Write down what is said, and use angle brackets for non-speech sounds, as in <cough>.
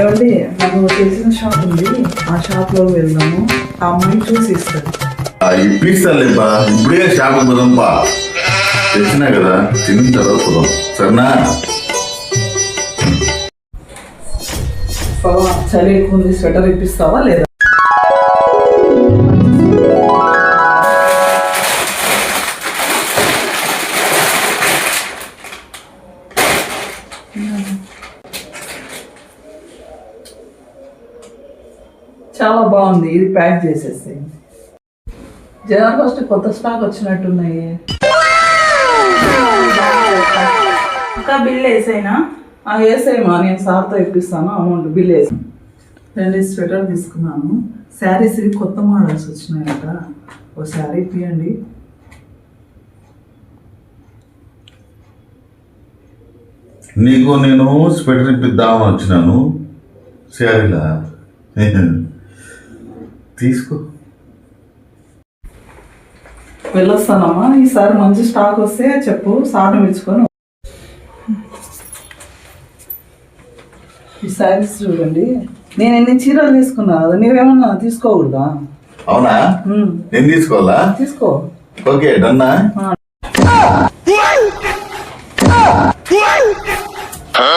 ఏమండి నాకు తెలిసిన షాప్ ఉంది. ఆ షాప్లో వెళ్దాము. ఆ అమ్మాయి చూసి ఇస్తుంది ఇప్పిస్తాలేపా ఇప్పుడే షాప్ పోదాంపా తెచ్చినా కదా తిన్న తర్వాత పోదాం సరేనా చలి ఎక్కువ ఉంది స్వెటర్ ఇప్పిస్తావా లేదా? చాలా బాగుంది. ఇది ప్యాక్ చేసేసేయండి జనరల్ ఫస్ట్ కొత్త స్టాక్ వచ్చినట్టున్నాయి. ఇంకా బిల్ వేసేనా? వేసేయమా? నేను సార్తో ఇప్పిస్తాను. అమౌంట్ బిల్ వేసి రెండు స్వెటర్ తీసుకున్నాను. శారీస్ ఇవి కొత్త మోడల్స్ వచ్చినాయట. ఓ శారీ తీయండి నీకు నేను స్వెటర్ ఇప్పిద్దామని వచ్చినాను. శారీలా <laughs> తీసుకో. వెళ్ళొస్తానమ్మా. ఈసారి మంచి స్టాక్ వస్తే చెప్పు. సార్ని పిలుచుకొని ఈ శారీస్ చూడండి. నేను ఎన్ని చీరలు తీసుకున్నా? కదా నీవేమన్నా తీసుకోకూడదా? అవునా? నేను తీసుకోవాలా? తీసుకో. ఓకే డన్నా ఆ.